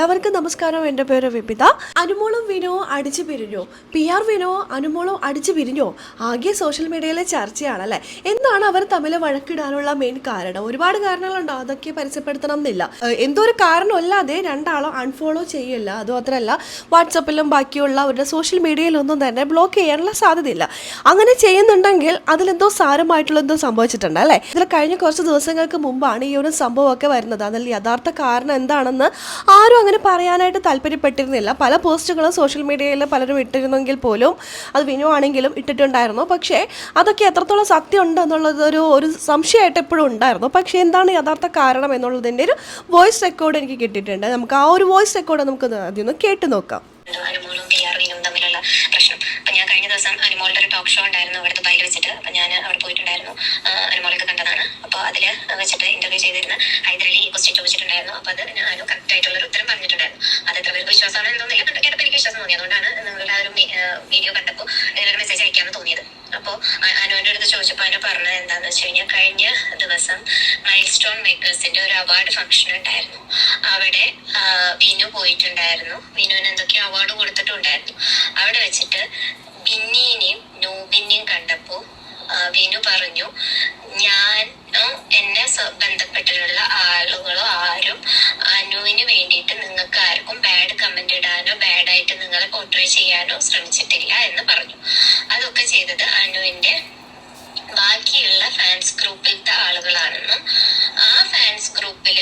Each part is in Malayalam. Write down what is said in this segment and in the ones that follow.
എല്ലാവർക്കും നമസ്കാരം. എന്റെ പേര് വിപിത. അനുമോളും വിനോ അടിച്ചു പിരിഞ്ഞോ. പി ആർ വിനോ അനുമോളും അടിച്ചു പിരിഞ്ഞോ. ആകെ സോഷ്യൽ മീഡിയയിലെ ചർച്ചയാണല്ലേ? എന്താണ് അവർ തമ്മിൽ വഴക്കിടാനുള്ള മെയിൻ കാരണം? ഒരുപാട് കാരണങ്ങളുണ്ടോ? അതൊക്കെ പരസ്യപ്പെടുത്തണം എന്നില്ല. എന്തോ ഒരു കാരണമല്ലാതെ രണ്ടാളും അൺഫോളോ ചെയ്യില്ല. അത് മാത്രമല്ല വാട്സപ്പിലും ബാക്കിയുള്ള അവരുടെ സോഷ്യൽ മീഡിയയിലൊന്നും തന്നെ ബ്ലോക്ക് ചെയ്യാനുള്ള സാധ്യതയില്ല. അങ്ങനെ ചെയ്യുന്നുണ്ടെങ്കിൽ അതിലെന്തോ സാരമായിട്ടുള്ള എന്തോ സംഭവിച്ചിട്ടുണ്ട് അല്ലേ? ഇതിൽ കഴിഞ്ഞ കുറച്ച് ദിവസങ്ങൾക്ക് മുമ്പാണ് ഈ ഒരു സംഭവമൊക്കെ വരുന്നത്. അതിൽ യഥാർത്ഥ കാരണം എന്താണെന്ന് ആരും അങ്ങനെ പറയാനായിട്ട് താല്പര്യപ്പെട്ടിരുന്നില്ല. പല പോസ്റ്റുകളും സോഷ്യൽ മീഡിയയിൽ പലരും ഇട്ടിരുന്നെങ്കിൽ പോലും അത് വിനു ആണെങ്കിലും ഇട്ടിട്ടുണ്ടായിരുന്നു. പക്ഷേ അതൊക്കെ എത്രത്തോളം സത്യം ഉണ്ട് ഒരു ഒരു സംശയമായിട്ട് എപ്പോഴും ഉണ്ടായിരുന്നു. പക്ഷേ എന്താണ് യഥാർത്ഥ കാരണം എന്നുള്ളതിന്റെ ഒരു വോയിസ് റെക്കോർഡ് എനിക്ക് കിട്ടിയിട്ടുണ്ട്. നമുക്ക് ആ ഒരു വോയിസ് റെക്കോർഡ് നമുക്ക് ആദ്യം ഒന്ന് കേട്ട് നോക്കാം. പ്രശ്നം. ഞാൻ കഴിഞ്ഞ ദിവസം അനുമോളുടെ ഒരു ടോക്ക് ഷോ ഉണ്ടായിരുന്നു. അവിടെ ദുബായിൽ വെച്ചിട്ട് അപ്പൊ ഞാൻ അവിടെ പോയിട്ടുണ്ടായിരുന്നു. അനുമോളൊക്കെ കണ്ടതാണ്. അപ്പൊ അതിൽ വെച്ചിട്ട് ഇന്റർവ്യൂ ചെയ്തിരുന്ന ഹൈദരലി ക്വസ്റ്റ്യൻ ചോദിച്ചിട്ടുണ്ടായിരുന്നു. അപ്പൊ അത് അനു കറക്റ്റ് ആയിട്ടുള്ള ഒരു ഉത്തരം പറഞ്ഞിട്ടുണ്ടായിരുന്നു. അത് എത്ര പേർക്ക് വിശ്വാസമാണ് കണ്ടു കേട്ടപ്പോൾ എനിക്ക് വിശ്വാസം തോന്നി. അതുകൊണ്ടാണ് നിങ്ങളുടെ ആ ഒരു വീഡിയോ കണ്ടപ്പോൾ ഒരു മെസ്സേജ് അയക്കാമെന്ന് തോന്നിയത്. അപ്പോൾ അനുവിന്റെ അടുത്ത് ചോദിച്ചപ്പോൾ അനു പറഞ്ഞത് എന്താണെന്ന് വെച്ച് കഴിഞ്ഞാൽ കഴിഞ്ഞ ദിവസം മൈൽ സ്റ്റോൺ മേക്കേഴ്സിന്റെ ഒരു അവാർഡ് ഫംഗ്ഷൻ ഉണ്ടായിരുന്നു. അവിടെ വിനു പോയിട്ടുണ്ടായിരുന്നു. വിനുവിന് എന്തൊക്കെയോ അവാർഡ് കൊടുത്തിട്ടുണ്ടായിരുന്നു. അവിടെ വെച്ചിട്ട് ബിന്നിനെയും നൂബിനെയും കണ്ടപ്പോ ആ, വിനു പറഞ്ഞു ഉം, എന്നെ ബന്ധപ്പെട്ടിട്ടുള്ള ആളുകളോ ആരും അനുവിന് വേണ്ടിയിട്ട് നിങ്ങൾക്ക് ആർക്കും ബാഡ് കമന്റ് ഇടാനോ ബാഡായിട്ട് നിങ്ങളെ പോർട്രേ ചെയ്യാനോ ശ്രമിച്ചിട്ടില്ല എന്ന് പറഞ്ഞു. അതൊക്കെ ചെയ്തത് അനുവിന്റെ ബാക്കിയുള്ള ഫാൻസ് ഗ്രൂപ്പിലത്തെ ആളുകളാണെന്നും ആ ഫാൻസ് ഗ്രൂപ്പിൽ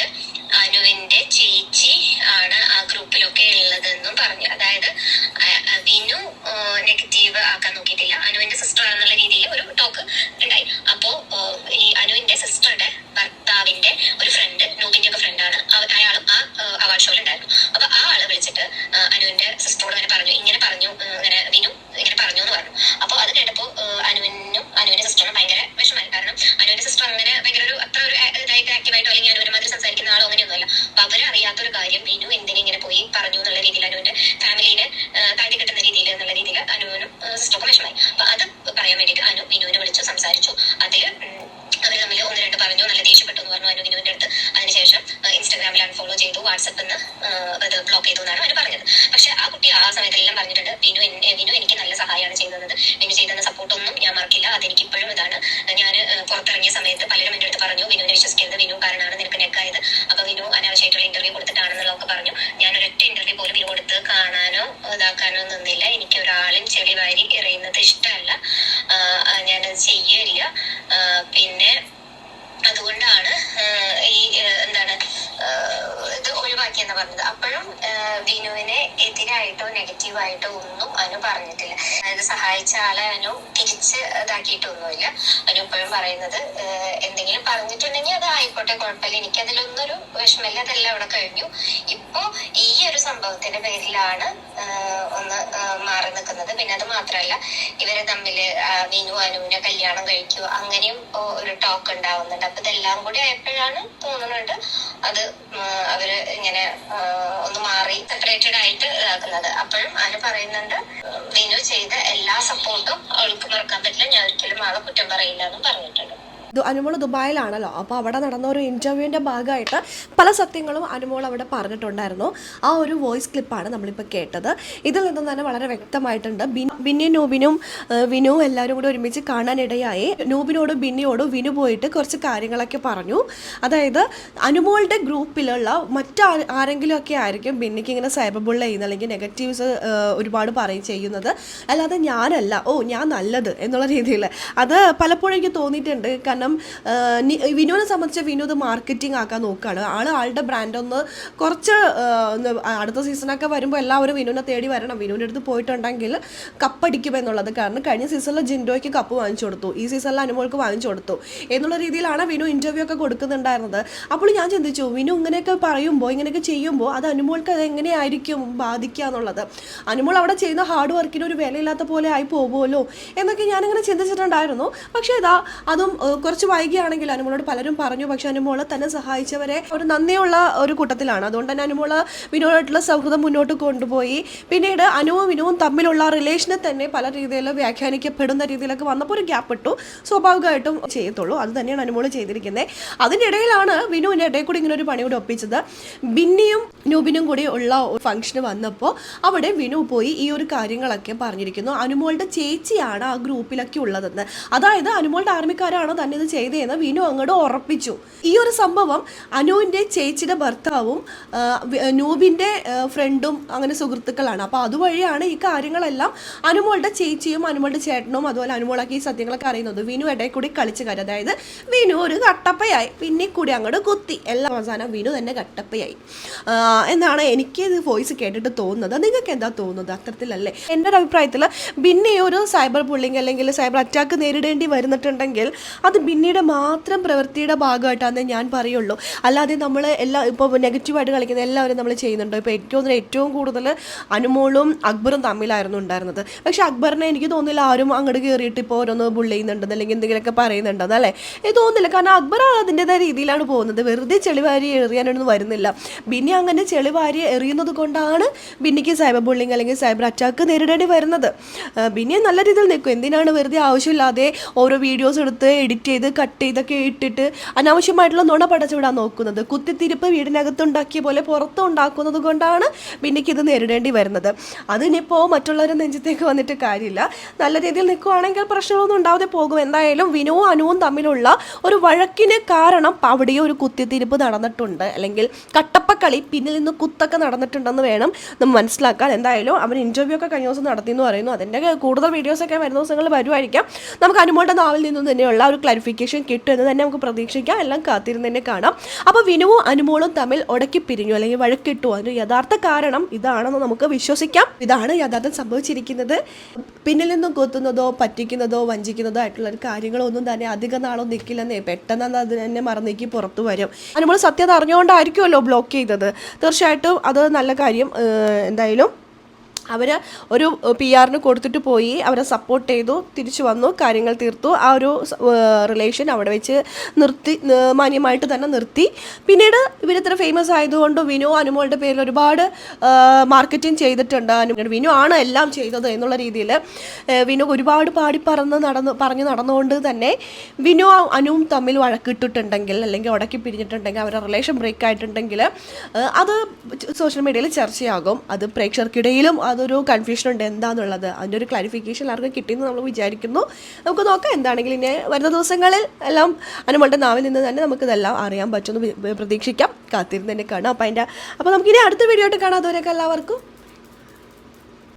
അനുവിന്റെ ചേച്ചി ആണ് ആ ഗ്രൂപ്പിലൊക്കെ ഉള്ളതെന്നും പറഞ്ഞു. അതായത് വിനു നെഗറ്റീവ് ആക്കാൻ നോക്കിയിട്ടില്ല. അനുവിന്റെ സിസ്റ്റർ ആണെന്നുള്ള രീതിയിൽ ഒരു ടോക്ക് ഉണ്ടായിരുന്നു അപ്പൊ ആ ആൾ വിളിച്ചിട്ട് അനുവിന്റെ സിസ്റ്ററോട് ഇങ്ങനെ പറഞ്ഞു ഇങ്ങനെ പറഞ്ഞു ഇങ്ങനെ വിനു ഇങ്ങനെ പറഞ്ഞു എന്ന് പറഞ്ഞു. അപ്പൊ അത് കേട്ടപ്പോ അനുവിനും അനുവിന്റെ സിസ്റ്ററിനും ഭയങ്കര വിഷമമായി. കാരണം അനുവിന്റെ സിസ്റ്റർ അങ്ങനെ ഭയങ്കര ഒരു അത്ര ഒരു ഇതായിട്ട് ആക്റ്റീവായിട്ടോ അല്ലെങ്കിൽ അനുവിനെ മാതിരി സംസാരിക്കുന്ന ആളോ അങ്ങനെയൊന്നുമല്ല. അപ്പൊ അവരറിയാത്തൊരു കാര്യം വിനു എന്തിനെ ഇങ്ങനെ പോയി പറഞ്ഞു എന്നുള്ള രീതിയിൽ അനുവിന്റെ ഫാമിലിനെ താഴ്ത്തി കിട്ടുന്ന രീതിയിൽ എന്നുള്ള രീതിയിൽ അനുവിനും സിസ്റ്റർക്കും വിഷമമായി. അപ്പൊ അത് പറയാൻ വേണ്ടിയിട്ട് അനു വിനുവിനെ വിളിച്ചു സംസാരിച്ചു. അതിൽ അവർ തമ്മിൽ ഒന്ന് രണ്ട് പറഞ്ഞു നല്ല ദേഷ്യപ്പെട്ടു എന്ന് പറഞ്ഞു അനു അടുത്ത്. അതിനുശേഷം ഇൻസ്റ്റാഗ്രാമിൽ അൺഫോളോ ചെയ്തു. വാട്സപ്പ് നിന്ന് ഇത് ബ്ലോക്ക് ചെയ്തു എന്നാണ് അനു പറഞ്ഞത്. പക്ഷെ ആ കുട്ടി ആ സമയത്തെല്ലാം പറഞ്ഞിട്ടുണ്ട് വിനു വിനു എനിക്ക് നല്ല സഹായമാണ് ചെയ്തത് വിനു ചെയ്തെന്ന സപ്പോർട്ടൊന്നും ഞാൻ മറക്കില്ല. അതെനിക്ക് ഇപ്പോഴും ഇതാണ് ഞാൻ പുറത്തിറങ്ങിയ സമയത്ത് പലരും എന്റെ അടുത്ത് പറഞ്ഞു വിനുവിനെ വിശ്വസിക്കരുത്. വിനു കാരണമാണ് നിനക്ക് നെക്കായത് അപ്പൊ വിനു അനാവശ്യമായിട്ടുള്ള ഇന്റർവ്യൂ കൊടുത്തിട്ടാണെന്നുള്ളതൊക്കെ പറഞ്ഞു. ഞാൻ ഒരൊറ്റ ഇന്റർവ്യൂ പോലും വിനു കൊടുത്ത് കാണാനോ ഇതാക്കാനോ നിന്നില്ല. എനിക്ക് ഒരാളും ചെളി വാരി എറിയുന്നത് ഇഷ്ടമല്ല. ഞാനത് ചെയ്യില്ല പിന്നെ അതുകൊണ്ടാണ് ഇത് ഒഴിവാക്കിയെന്ന് പറഞ്ഞത്. അപ്പോഴും വിനുവിനെ എതിരായിട്ടോ നെഗറ്റീവായിട്ടോ ഒന്നും അനു പറഞ്ഞിട്ടില്ല. അതായത് സഹായിച്ച ആളെ അനു തിരിച്ച് ഇതാക്കിയിട്ടൊന്നുമില്ല അനു ഇപ്പോഴും പറയുന്നത് എന്തെങ്കിലും പറഞ്ഞിട്ടുണ്ടെങ്കിൽ അത് ആയിക്കോട്ടെ കുഴപ്പമില്ല. എനിക്ക് അതിലൊന്നൊരു വിഷമമില്ല. അതെല്ലാം അവിടെ കഴിഞ്ഞു. ഇപ്പോ ഈ ഒരു സംഭവത്തിന്റെ പേരിലാണ് ഒന്ന് മാറി നിൽക്കുന്നത്. പിന്നെ അത് മാത്രമല്ല ഇവരെ തമ്മിൽ ആഹ് വിനു അനുവിനെ കല്യാണം കഴിക്കുക അങ്ങനെയും ഒരു ടോക്ക് ഉണ്ടാവുന്നുണ്ട്. അപ്പൊ ഇതെല്ലാം കൂടി ആയപ്പോഴാണ് തോന്നുന്നുണ്ട് അത് അവർ ഇങ്ങനെ ആഹ് ഒന്ന് മാറി സെപ്പറേറ്റഡ് ആയിട്ട് ഇതാക്കുന്നത്. അപ്പോഴും അനു പറയുന്നുണ്ട് വിനു ചെയ്ത എല്ലാ സപ്പോർട്ടും അവൾക്ക് മറക്കാൻ പറ്റില്ല. ഞാൻ ഒരിക്കലും ആളെ കുറ്റം പറയില്ല എന്നും പറഞ്ഞിട്ടുണ്ട്. അനുമോൾ ദുബായിലാണല്ലോ. അപ്പോൾ അവിടെ നടന്ന ഒരു ഇന്റർവ്യൂവിന്റെ ഭാഗമായിട്ട് പല സത്യങ്ങളും അനുമോൾ അവിടെ പറഞ്ഞിട്ടുണ്ടായിരുന്നു. ആ ഒരു വോയിസ് ക്ലിപ്പാണ് നമ്മളിപ്പോൾ കേട്ടത്. ഇതിൽ നിന്നും തന്നെ വളരെ വ്യക്തമായിട്ടുണ്ട്. ബിന്നി നൂബിനും വിനു എല്ലാവരും കൂടി ഒരുമിച്ച് കാണാനിടയായി. നൂബിനോട് ബിന്നിയോടും വിനു പോയിട്ട് കുറച്ച് കാര്യങ്ങളൊക്കെ പറഞ്ഞു. അതായത് അനുമോളുടെ ഗ്രൂപ്പിലുള്ള മറ്റ് ആരെങ്കിലും ഒക്കെ ആയിരിക്കും ബിന്നിക്ക് ഇങ്ങനെ സൈബർ ചെയ്യുന്ന അല്ലെങ്കിൽ നെഗറ്റീവ്സ് ഒരുപാട് പറയും ചെയ്യുന്നത്. അല്ലാതെ ഞാനല്ല. ഓ ഞാൻ നല്ലത് എന്നുള്ള രീതിയിൽ. അത് പലപ്പോഴും എനിക്ക് തോന്നിയിട്ടുണ്ട്. കാരണം ആ, വിനോദം സംബന്ധിച്ച വിനോദ് മാർക്കറ്റിംഗ് ആക്കാൻ നോക്കുകയാണ് ആൾ ആളുടെ ബ്രാൻഡ് ഒന്ന് കുറച്ച് അടുത്ത സീസണൊക്കെ വരുമ്പോൾ എല്ലാവരും വിനുവിനെ തേടി വരണം. വിനുവിന്റെ അടുത്ത് പോയിട്ടുണ്ടെങ്കിൽ കപ്പടിക്കും എന്നുള്ളത് കാരണം കഴിഞ്ഞ സീസണിൽ ജിൻഡോയ്ക്ക് കപ്പ് വാങ്ങിച്ചു കൊടുത്തു. ഈ സീസണിൽ അനുമോൾക്ക് വാങ്ങിച്ചു കൊടുത്തു. എന്നുള്ള രീതിയിലാണ് വിനു ഇന്റർവ്യൂ ഒക്കെ കൊടുക്കുന്നുണ്ടായിരുന്നത്. അപ്പോൾ ഞാൻ ചിന്തിച്ചു വിനു ഇങ്ങനെയൊക്കെ പറയുമ്പോൾ ഇങ്ങനെയൊക്കെ ചെയ്യുമ്പോൾ അത് അനുമോൾക്ക് അത് എങ്ങനെയായിരിക്കും ബാധിക്കുക എന്നുള്ളത്? അനുമോൾ അവിടെ ചെയ്യുന്ന ഹാർഡ് വർക്കിന് ഒരു വിലയില്ലാത്ത പോലെ ആയി പോകുമല്ലോ എന്നൊക്കെ ഞാനിങ്ങനെ ചിന്തിച്ചിട്ടുണ്ടായിരുന്നു. പക്ഷേ ഇതാ അതും കുറച്ച് വൈകിയാണെങ്കിൽ അനുമോളോട് പലരും പറഞ്ഞു പക്ഷെ അനുമോളെ തന്നെ സഹായിച്ചവരെ ഒരു നന്ദിയുള്ള ഒരു കൂട്ടത്തിലാണ്. അതുകൊണ്ട് തന്നെ അനുമോൾ വിനോദമായിട്ടുള്ള സൗഹൃദം മുന്നോട്ട് കൊണ്ടുപോയി. പിന്നീട് അനുവും വിനുവും തമ്മിലുള്ള റിലേഷനെ തന്നെ പല രീതിയിൽ വ്യാഖ്യാനിക്കപ്പെടുന്ന രീതിയിലൊക്കെ വന്നപ്പോൾ ഒരു ഗ്യാപ്പ് ഇട്ടു. സ്വാഭാവികമായിട്ടും ചെയ്യത്തുള്ളൂ. അത് തന്നെയാണ് അനുമോൾ ചെയ്തിരിക്കുന്നത് അതിനിടയിലാണ് വിനുവിന്റെ ഇടയിൽ കൂടി ഇങ്ങനെ ഒരു പണി കൂടി ഒപ്പിച്ചത്. ബിന്നിയും നൂബിനും കൂടി ഉള്ള ഫംഗ്ഷന് വന്നപ്പോൾ അവിടെ വിനു പോയി ഈ ഒരു കാര്യങ്ങളൊക്കെ പറഞ്ഞിരിക്കുന്നു. അനുമോളുടെ ചേച്ചിയാണ് ആ ഗ്രൂപ്പിലൊക്കെ ഉള്ളതെന്ന്. അതായത് അനുമോളുടെ ആർമിക്കാരാണോ തന്നെ ഇത് ചെയ്തതെന്ന് വിനു അങ്ങോട്ട് ഉറപ്പിച്ചു. ഈ ഒരു സംഭവം അനുവിന്റെ ചേച്ചിയുടെ ഭർത്താവും നൂബിന്റെ ഫ്രണ്ടും അങ്ങനെ സുഹൃത്തുക്കളാണ്. അപ്പോൾ അതുവഴിയാണ് ഈ കാര്യങ്ങളെല്ലാം അനുമോളുടെ ചേച്ചിയും അനുമോളുടെ ചേട്ടനും അതുപോലെ അനുമോളൊക്കെ ഈ സത്യങ്ങളൊക്കെ അറിയുന്നത്. വിനു ഇടയിൽ കൂടി കളിച്ച കാര്യം. അതായത് വിനു ഒരു കട്ടപ്പയായി പിന്നെ കൂടി അങ്ങോട്ട് കുത്തി. എല്ലാം അവസാനം വിനു തന്നെ കട്ടപ്പയായി. എന്നാണ് എനിക്ക് ഇത് വോയിസ് കേട്ടിട്ട് തോന്നുന്നത്. നിങ്ങൾക്ക് എന്താ തോന്നുന്നത് അത്തരത്തിലല്ലേ? എന്റെ ഒരു അഭിപ്രായത്തിൽ പിന്നെ ഒരു സൈബർ ബുള്ളിങ് അല്ലെങ്കിൽ സൈബർ അറ്റാക്ക് നേരിടേണ്ടി വരുന്നിട്ടുണ്ടെങ്കിൽ അത് ബിന്നിയുടെ മാത്രം പ്രവൃത്തിയുടെ ഭാഗമായിട്ടാണെന്ന് ഞാൻ പറയുള്ളൂ. അല്ലാതെ നമ്മൾ എല്ലാ ഇപ്പോൾ നെഗറ്റീവായിട്ട് കളിക്കുന്ന എല്ലാവരും നമ്മൾ ചെയ്യുന്നുണ്ട്. ഇപ്പോൾ എനിക്ക് തോന്നുന്നത് ഏറ്റവും കൂടുതൽ അനുമോളും അക്ബറും തമ്മിലായിരുന്നു ഉണ്ടായിരുന്നത്. പക്ഷെ അക്ബറിനെ എനിക്ക് തോന്നുന്നില്ല ആരും അങ്ങോട്ട് കയറിയിട്ട് ഇപ്പോൾ ഓരോന്ന് ബുള്ള് ചെയ്യുന്നുണ്ടെന്ന് അല്ലെങ്കിൽ എന്തെങ്കിലുമൊക്കെ പറയുന്നുണ്ടെന്ന് അല്ലേ? ഇത് തോന്നുന്നില്ല. കാരണം അക്ബർ അതിന്റെതായ രീതിയിലാണ് പോകുന്നത്. വെറുതെ ചെളിവാരി എറിയാനൊന്നും വരുന്നില്ല. ബിന്നി അങ്ങനെ ചെളിവാരി എറിയുന്നത് കൊണ്ടാണ് ബിന്നിക്ക് സൈബർ ബുള്ളിങ് അല്ലെങ്കിൽ സൈബർ അറ്റാക്ക് നേരിടേണ്ടി വരുന്നത്. ബിന്നി നല്ല രീതിയിൽ നിൽക്കും. എന്തിനാണ് വെറുതെ ആവശ്യമില്ലാതെ ഓരോ വീഡിയോസ് എടുത്ത് എഡിറ്റ് കട്ട് ചെയ്തൊക്കെ ഇട്ടിട്ട് അനാവശ്യമായിട്ടുള്ള നുണ പടച്ചുവിടാൻ നോക്കുന്നത്. കുത്തിത്തിരിപ്പ് വീടിനകത്തുണ്ടാക്കിയ പോലെ പുറത്തും ഉണ്ടാക്കുന്നത് കൊണ്ടാണ് ബിന്നിക്ക് ഇത് നേരിടേണ്ടി വരുന്നത്. അതിനിപ്പോൾ മറ്റുള്ളവരുടെ നെഞ്ചത്തേക്ക് വന്നിട്ട് കാര്യമില്ല. നല്ല രീതിയിൽ നിൽക്കുവാണെങ്കിൽ പ്രശ്നങ്ങളൊന്നും ഉണ്ടാവാതെ പോകും. എന്തായാലും വിനുവും അനുവും തമ്മിലുള്ള ഒരു വഴക്കിന് കാരണം അവിടെയും ഒരു കുത്തിത്തിരിപ്പ് നടന്നിട്ടുണ്ട്. അല്ലെങ്കിൽ കട്ടപ്പക്കളി പിന്നിൽ നിന്ന് കുത്തൊക്കെ നടന്നിട്ടുണ്ടെന്ന് വേണം നമ്മൾ മനസ്സിലാക്കാൻ. എന്തായാലും അവൻ ഇന്റർവ്യൂ ഒക്കെ കഴിഞ്ഞ ദിവസം നടത്തി എന്ന് പറയുന്നു. അതിന്റെ കൂടുതൽ വീഡിയോസൊക്കെ വരുന്ന ദിവസങ്ങളിൽ വരുമായിരിക്കാം നമുക്ക് അനുമോളുടെ നാവിൽ നിന്നും തന്നെയുള്ള ഒരു ക്ലാരിഫിക്കേഷൻ കിട്ടും എന്ന് തന്നെ നമുക്ക് പ്രതീക്ഷിക്കാം. എല്ലാം കാത്തിരുന്ന് തന്നെ കാണാം. അപ്പോൾ വിനുവും അനുമോളും തമ്മിൽ ഉടക്കി പിരിഞ്ഞു അല്ലെങ്കിൽ വഴക്കിട്ടു. അതിന് യഥാർത്ഥ കാരണം ഇതാണെന്ന് നമുക്ക് വിശ്വസിക്കാം. ഇതാണ് യഥാർത്ഥം സംഭവിച്ചിരിക്കുന്നത്. പിന്നിൽ നിന്നും കൊത്തുന്നതോ പറ്റിക്കുന്നതോ വഞ്ചിക്കുന്നതോ ആയിട്ടുള്ള കാര്യങ്ങളൊന്നും തന്നെ അധിക നാളോ നിൽക്കില്ലെന്നേ പെട്ടെന്ന് അത് തന്നെ മറന്നേക്ക് പുറത്തു വരും. അനുമോൾ സത്യത അറിഞ്ഞുകൊണ്ടായിരിക്കുമല്ലോ ബ്ലോക്ക് ചെയ്തത്. തീർച്ചയായിട്ടും അത് നല്ല കാര്യം. എന്തായാലും അവർ ഒരു പി ആറിന് കൊടുത്തിട്ട് പോയി അവരെ സപ്പോർട്ട് ചെയ്തു തിരിച്ചു വന്നു കാര്യങ്ങൾ തീർത്തു ആ ഒരു റിലേഷൻ അവിടെ വെച്ച് നിർത്തി മാന്യമായിട്ട് തന്നെ നിർത്തി. പിന്നീട് ഇവരിത്ര ഫേമസ് ആയതുകൊണ്ട് വിനു അനുമോളുടെ പേരിൽ ഒരുപാട് മാർക്കറ്റിംഗ് ചെയ്തിട്ടുണ്ട്. വിനു ആണ് എല്ലാം ചെയ്തത് എന്നുള്ള രീതിയിൽ വിനു ഒരുപാട് പാടി പറന്ന് നടന്ന് പറഞ്ഞ് നടന്നുകൊണ്ട് തന്നെ വിനു അനുവും തമ്മിൽ വഴക്കിട്ടിട്ടുണ്ടെങ്കിൽ അല്ലെങ്കിൽ ഉടക്കി പിരിഞ്ഞിട്ടുണ്ടെങ്കിൽ അവരുടെ റിലേഷൻ ബ്രേക്ക് ആയിട്ടുണ്ടെങ്കിൽ അത് സോഷ്യൽ മീഡിയയിൽ ചർച്ചയാകും. അത് പ്രേക്ഷകർക്കിടയിലും അതൊരു കൺഫ്യൂഷൻ ഉണ്ട്. എന്താണെന്നുള്ളത് അതിന്റെ ഒരു ക്ലാരിഫിക്കേഷൻ എല്ലാവർക്കും കിട്ടിയെന്ന് നമ്മൾ വിചാരിക്കുന്നു. നമുക്ക് നോക്കാം എന്താണെങ്കിലും ഇനി വരുന്ന ദിവസങ്ങളിൽ എല്ലാം അനുമളുടെ നാവിൽ നിന്ന് തന്നെ നമുക്കിതെല്ലാം അറിയാൻ പറ്റുമെന്ന് പ്രതീക്ഷിക്കാം. കാത്തിരുന്ന് തന്നെ കാണാം. അപ്പം അതിന്റെ അപ്പോൾ നമുക്കിനി അടുത്ത വീഡിയോ ആയിട്ട് കാണാം. അതുവരെയൊക്കെ എല്ലാവർക്കും.